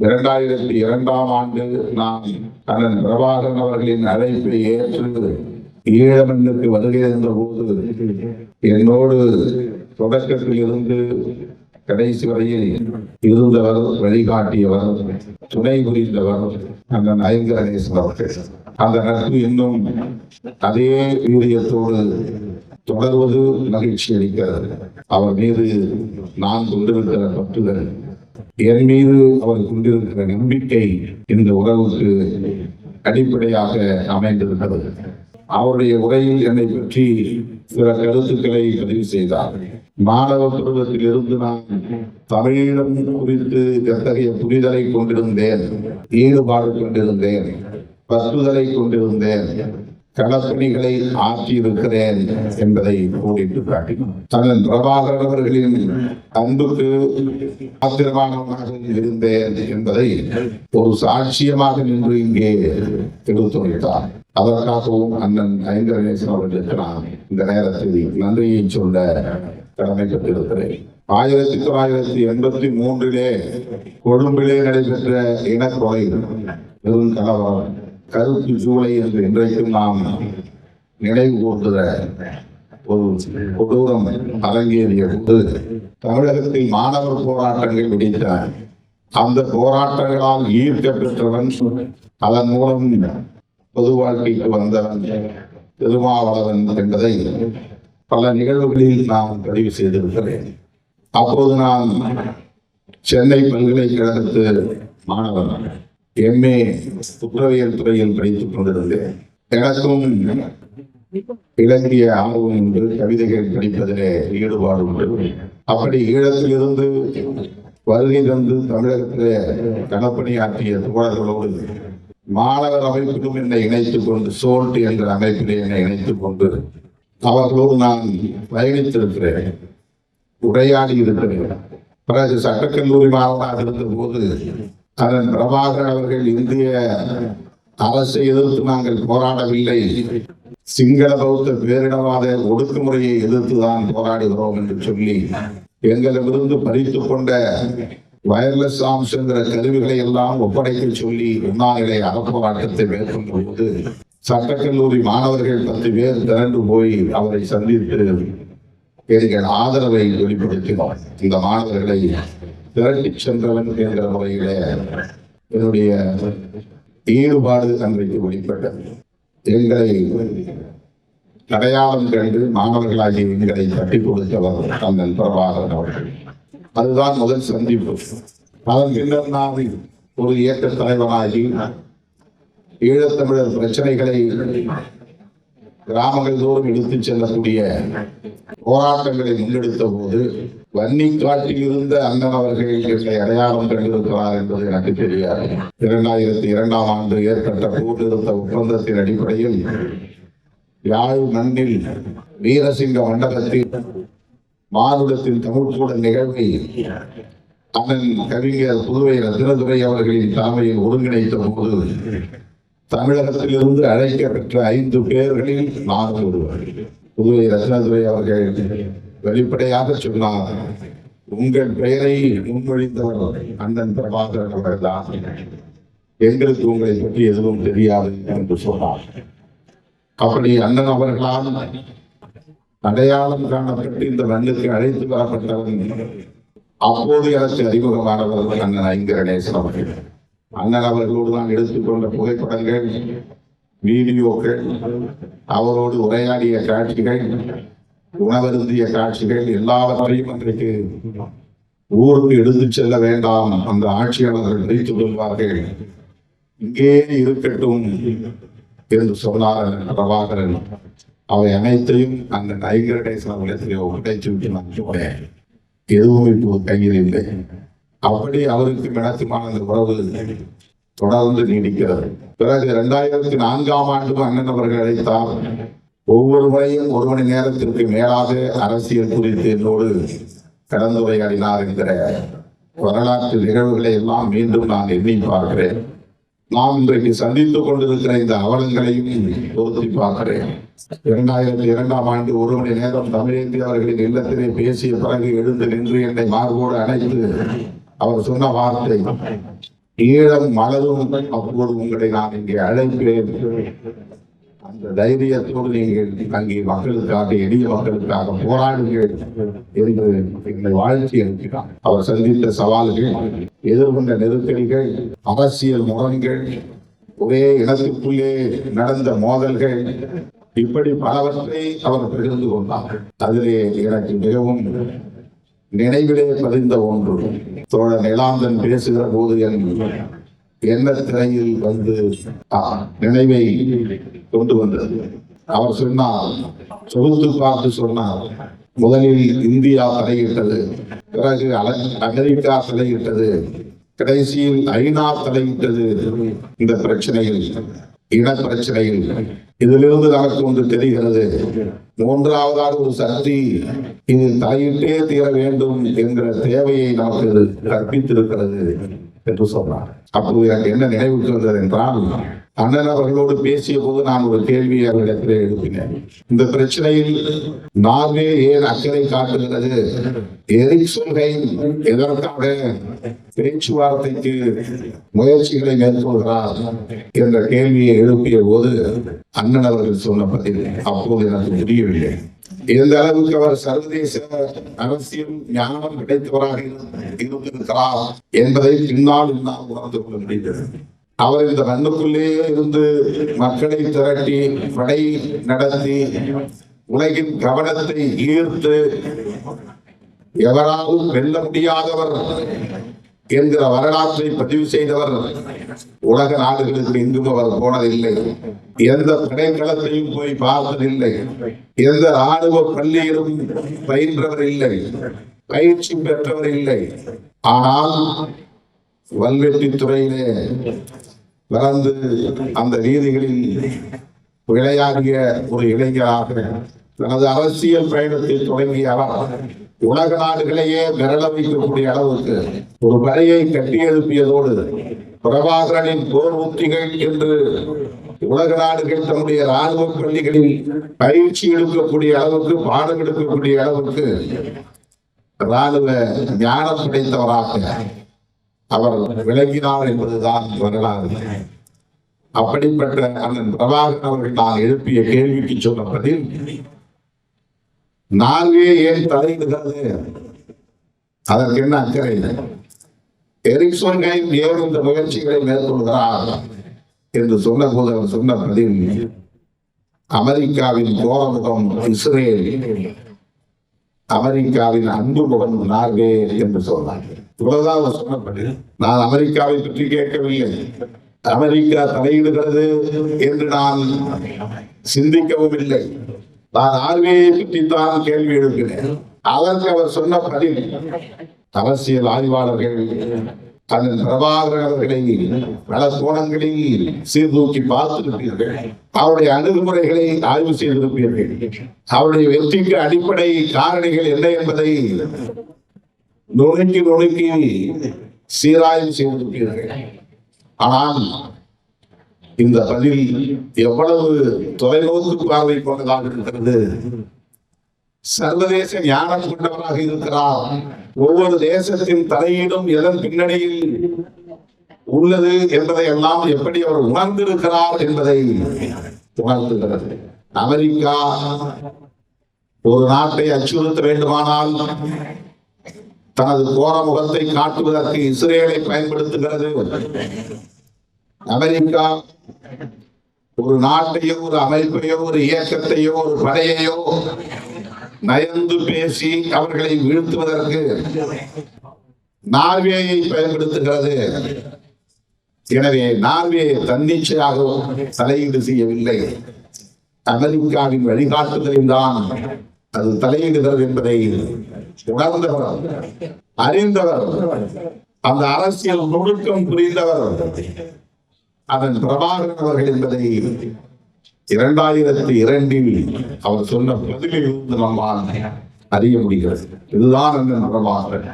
இரண்டாயிரத்தி இரண்டாம் ஆண்டு நான் அண்ணன் பிரபாகரன் அவர்களின் அழைப்பை ஏற்று ஈழமண்ணுக்கு வருகை இருந்த போது என்னோடு தொடக்கத்தில் இருந்து கடைசி வரையில் இருந்தவர் வழிகாட்டியவர் துணை புரிந்தவர் அந்த ஐங்கரேசன் அவர்கள். அந்த நட்பு இன்னும் அதே வீரியத்தோடு தொடர்வது மகிழ்ச்சி அளிக்கிறது. அவர் மீது நான் கொண்டிருக்கிற பற்றுதல் என் மீது அவர் கொண்டிருக்கிற நம்பிக்கை இந்த உறவுக்கு அடிப்படையாக அமைந்திருக்கிறது அவருடைய உரையில் என்னை பற்றி சில கருத்துக்களை பதிவு செய்தார். மாணவ பருவத்தில் இருந்து நான் தமிழம் குறித்து எத்தகைய புரிதலை கொண்டிருந்தேன்? ஈடுபாடு கொண்டிருந்தேன். பற்றுதலை கொண்டிருந்தேன். களப்பணிகளை ஆற்றியிருக்கிறேன் என்பதை கோடிட்டு காட்டினார். தன் அவர்களின் அன்புக்கு ஆத்திரமானவனாக இருந்தேன் என்பதை ஒரு சாட்சியமாக நின்று இங்கே எடுத்துரைத்தார் அதற்காகவும் அண்ணன் ஐங்கரநேசன் அவர்களுக்கு நான் இந்த நேரத்தில் நன்றியை சொல்ல கடமைப்பட்டிருக்கிறேன். ஆயிரத்தி தொள்ளாயிரத்தி எண்பத்தி மூன்றிலே கொழும்பிலே நடைபெற்ற இனக்கொலை பெரும் கலவரம். கருப்பு ஜூலை என்று இன்றைக்கும் நாம் நினைவு கூர்கிற ஒரு கொடூரம் அரங்கேறிய போது தமிழகத்தில் மாணவர் போராட்டங்கள் வெடித்தன அந்த போராட்டங்களால் ஈர்க்க பெற்றவன் அதன் மூலம் பொது வாழ்க்கைக்கு வந்தவன் திருமாவளவன் என்பதை பல நிகழ்வுகளில் நான் பதிவு செய்திருக்கிறேன். அப்போது நான் சென்னை பல்கலைக்கழகத்து மாணவன். எம்ஏ குற்றவியல் துறையில் படித்துக் கொண்டிருந்தேன் எனக்கும் இலங்கிய ஆர்வம் உண்டு கவிதைகள் படிப்பதிலே ஈடுபாடு உண்டு. அப்படி ஈழத்திலிருந்து வருகை தந்து தமிழகத்திலே களப்பணியாற்றிய தோழர்களோடு மாணவர் அமைப்பிலும் என்னை இணைத்துக் கொண்டு சோல்ட் என்ற அமைப்பிலே என்னை இணைத்துக் கொண்டு அவர்களோடு நான் பயணித்திருக்கிறேன் உரையாடி இருக்கிறேன் பிறகு சட்டக்கல்லூரி மாணவனாக இருந்த போது அதன் பிரபாகர் அவர்கள் இந்திய அரசை எதிர்த்து நாங்கள் போராடவில்லை. சிங்கள பௌத்த பேரினவாத ஒடுக்குமுறையை எதிர்த்து தான் போராடுகிறோம் என்று சொல்லி எங்களிடமிருந்து பறித்து கொண்ட வயர்லெஸ் ஆம்ஸ் என்கிற கருவிகளை எல்லாம் ஒப்படைக்க சொல்லி உண்ணாநிலை அறப்போராட்டத்தை மேற்கொண்ட போது சட்டக்கல்லூரி மாணவர்கள் பத்து பேர் திரண்டு போய் அவரை சந்தித்து எங்கள் ஆதரவை வெளிப்படுத்தினோம். இந்த மாணவர்களை திரட்டி சென்றவன் என்ற முறையில என்னுடைய ஈடுபாடு அன்றைக்கு வெளிப்பட்டது. எங்களை அடையாளம் கண்டு மாணவர்களாகிய எங்களை தட்டி கொடுத்தவர் தங்கள் பிரபாகரன் அவர்கள். அதுதான் முதல் சந்திப்பு. அதன் பின்னர் நான் ஒரு இயக்க தலைவனாகி ஈழத்தமிழர் பிரச்சனைகளை கிராமங்கள் தோறும் எடுத்துச் செல்லக்கூடிய போராட்டங்களை முன்னெடுத்த போது வன்னி காட்டில் இருந்த அண்ணன் அவர்கள் என்னை அடையாளம் கண்டிருக்கிறார் என்பது எனக்கு தெரியாது. இரண்டாயிரத்தி இரண்டாம் ஆண்டு ஏற்பட்ட போர் நிறுத்த ஒப்பந்தத்தின் அடிப்படையில் யாழ் மண்ணில் வீரசிங்க மண்டபத்தில் மானுடத்தின் தமிழ்கூட நிகழ்வை அண்ணன் கவிஞர் புதுவை ரத்னதுரை அவர்களின் தலைமையில் ஒருங்கிணைத்த போது தமிழகத்திலிருந்து அழைக்கப்பெற்ற ஐந்து பேர்களில் நான் ஒருவர். புதுவை ரத்னதுரை அவர்கள் வெளிப்படையாக சொன்னார் உங்கள் பெயரை முன்மொழிந்தவர் அண்ணன் பிரபாகரன் அவர்கள்தான் எங்களுக்கு உங்களை பற்றி எதுவும் தெரியாது என்று சொன்னார். அப்படி அண்ணன் அவர்களால் அடையாளம் காணப்பட்டு இந்த மண்ணுக்கு அழைத்து வரப்பட்டவன் அப்போது எனக்கு அறிமுகமானவர் அண்ணன் ஐங்கரணேசன் அவர்கள். அண்ணன் அவர்களோடு நான் எடுத்துக்கொண்ட புகைப்படங்கள் வீடியோக்கள் அவரோடு உரையாடிய காட்சிகள் உணவருந்திய காட்சிகள் எல்லாவற்றையும் அன்றைக்கு ஊருக்கு எடுத்துச் செல்ல வேண்டாம் அந்த ஆட்சியாளர்கள் வைத்துக் கொள்வார்கள். இங்கே இருக்கட்டும் என்று சொன்னார் பிரபாகரன். அவை அனைத்தையும் அந்த நைகரடேசன் அவர்களிடத்திலே ஒப்படைத்து விட்டு நான் சொன்னேன் எதுவும் இப்போ கையில் இல்லை. அப்படி அவருக்கு எனக்குமான அந்த உறவு தொடர்ந்து நீடிக்கிறது. பிறகு இரண்டாயிரத்தி நான்காம் ஆண்டு அண்ணன் அவர்கள் அழைத்தார். ஒவ்வொரு முறையும் ஒரு மணி நேரத்திற்கு மேலாக அரசியல் குறித்து என்னோடு கலந்துரையாடினார் என்கிற வரலாற்று நிகழ்வுகளை எல்லாம் மீண்டும் நான் எண்ணி பார்க்கிறேன். நாம் இன்றைக்கு சந்தித்துக் கொண்டிருக்கிற இந்த அவலங்களையும் பொருத்தி பார்க்கிறேன். இரண்டாயிரத்தி இரண்டாம் ஆண்டு ஒரு மணி நேரம் தமிழேந்தி அவர்களின் இல்லத்திலே பேசிய பிறகு எழுந்து நின்று என்னை மார்போடு அணைத்து அவர் சொன்ன வார்த்தை ஈழம் மலரும் அப்போது உங்களை நான் இங்கே அழைப்பேன். அந்த தைரியத்தோடு நீங்கள் அங்கே மக்களுக்காக எளிய மக்களுக்காக போராடுங்கள் என்று எங்களை வாழ்த்தி அனுப்பினார். அவர் சந்தித்த சவால்கள் எதிர்கொண்ட நெருக்கடிகள் அரசியல் முரண்கள் ஒரே இனத்துக்குள்ளே நடந்த மோதல்கள் இப்படி பலவற்றை அவர் பகிர்ந்து கொண்டார். அதிலே எனக்கு மிகவும் நினைவிலே பதிந்த ஒன்று. தோழர் நிலாந்தன் பேசுகிற போது என் எண்ண திரையில் வந்து நினைவை கொண்டு வந்தது. அவர் சொன்னார் தொகுத்து பார்த்து சொன்னார் முதலில் இந்தியா தலையிட்டது பிறகு அமெரிக்கா தலையிட்டது கடைசியில் ஐநா தலையிட்டது இந்த பிரச்சனையில் இன பிரச்சனையில். இதிலிருந்து நமக்கு ஒன்று தெரிகிறது. மூன்றாவதாக ஒரு சக்தி இதில் தலையிட்டே தீர வேண்டும் என்கிற தேவையை நமக்கு கற்பித்திருக்கிறது என்று சொன்னார். அப்போது எனக்கு என்ன நினைவுக்கு வந்தது என்றால் அண்ணன் அவர்களோடு பேசிய போது நான் ஒரு கேள்வியை அவரிடத்தில் எழுப்பினேன். இந்த பிரச்சனையில் நார்வே ஏன் அக்கறை காட்டுகிறது? எரிக் எதற்காக பேச்சுவார்த்தைக்கு முயற்சிகளை மேற்கொள்கிறார் என்ற கேள்வியை எழுப்பிய போது அண்ணன் அவர்கள் சொன்ன பதில் அப்போது எனக்கு புரியவில்லை. எந்த அளவுக்கு அவர் சர்வதேச அரசியல் ஞானம் கிடைத்தவராக இருந்து- இருந்திருக்கிறார் என்பதை பின்னால் நாம் உணர்ந்து கொள்ள முடிந்தது. அவர் இந்த மண்ணுக்குள்ளேயே இருந்து மக்களை திரட்டி படை நடத்தி உலகின் கவனத்தை ஈர்த்து எவராலும் வெல்ல முடியாதவர் என்கிற வரலாற்றை பதிவு செய்தவர் உலக நாடுகளுக்கு எங்கும் அவர் போனதில்லை. எந்த படைக்களத்தையும் போய் பார்த்ததில்லை. எந்த ராணுவ பள்ளியிலும் பயின்றவர் இல்லை. பயிற்சி பெற்றவர் இல்லை. ஆனால் வல்வெட்டி துறையிலே பிறந்து அந்த வீதிகளில் விளையாடிய ஒரு இளைஞராக தனது அரசியல் பயணத்தை தொடங்கிய அவர் உலக நாடுகளையே விரல வைக்கக்கூடிய அளவுக்கு ஒரு படையை கட்டியெழுப்பியதோடு பிரபாகரனின் போர் உத்திகள் என்று உலக நாடுகள் தன்னுடைய ராணுவ பள்ளிகளில் பயிற்சி எடுக்கக்கூடிய அளவுக்கு பாடம் எடுக்கக்கூடிய அளவுக்கு ராணுவ ஞானம் கிடைத்தவராக அவர் விளங்கினார் என்பதுதான் வரலாறு. அப்படிப்பட்ட அண்ணன் பிரபாகரன் அவர்கள் நான் எழுப்பிய கேள்விக்கு சொன்ன பதில் நார்வே ஏன் தலையிடுகிறது அதற்கு என்ன அக்கறை? எரிக்சோன் கைம் ஏன் இந்த முயற்சிகளை மேற்கொள்கிறார்? என்று சொன்னபோது அவர் சொன்ன பதில் அமெரிக்காவின் கோரமுகம் இஸ்ரேல். அமெரிக்காவின் அன்பு முகம் நார்வே என்று சொன்னார்கள் இவ்வளவுதான் அவர் நான் அமெரிக்காவை பற்றி கேட்கவில்லை. அமெரிக்கா தலையிடுகிறது என்று நான் சிந்திக்கவும் இல்லை நான் ஆர்வேயை பற்றி தான் கேள்வி எழுப்பினேன். அதற்கு அவர் சொன்ன பதில் அரசியல் ஆய்வாளர்கள் அதன் பிரபாகரன் அவர்களை பல கோணங்களில் சீர்தூக்கி பார்த்திருப்பீர்கள். அவருடைய அணுகுமுறைகளை ஆய்வு செய்திருப்பீர்கள். அவருடைய வெற்றிக்கு அடிப்படை காரணிகள் என்ன என்பதை நுணுக்கி நுணுக்கி சீராய்வு செய்திருப்பீர்கள். ஆனால் இந்த பதில் எவ்வளவு தொலைநோக்கு பார்வை கொண்டதாக இருக்கிறது? சர்வதேச ஞானம் கொண்டவராக இருக்கிறார். ஒவ்வொரு தேசத்தின் தலையீடும் எதன் பின்னணியில் உள்ளது என்பதை எல்லாம் எப்படி அவர் உணர்ந்திருக்கிறார் என்பதை உணர்த்துகிறது. அமெரிக்கா ஒரு நாட்டை அச்சுறுத்த வேண்டுமானால் தனது கோர முகத்தை காட்டுவதற்கு இஸ்ரேலை பயன்படுத்துகிறது. அமெரிக்கா ஒரு நாட்டையோ ஒரு அமைப்பையோ ஒரு இயக்கத்தையோ ஒரு படையையோ நயந்து பேசி அவர்களை வீழ்த்துவதற்கு நார்வேயை பயன்படுத்துகிறது. எனவே நார்வே தன்னிச்சையாக தலையீடு செய்யவில்லை. அமெரிக்காவின் வழிகாட்டுதலில் தான் அது தலையிடுகிறது என்பதை உணர்ந்தவர் அறிந்தவர் அந்த அரசியல் நுணுக்கம் புரிந்தவர் அதன் பிரபாகரன் அவர்கள் என்பதை இரண்டாயிரத்தி இரண்டில் அவர் சொன்ன பதிலில் இருந்து நம்மால் அறிய முடிகிறது. இதுதான் அந்த பிரபாகரன்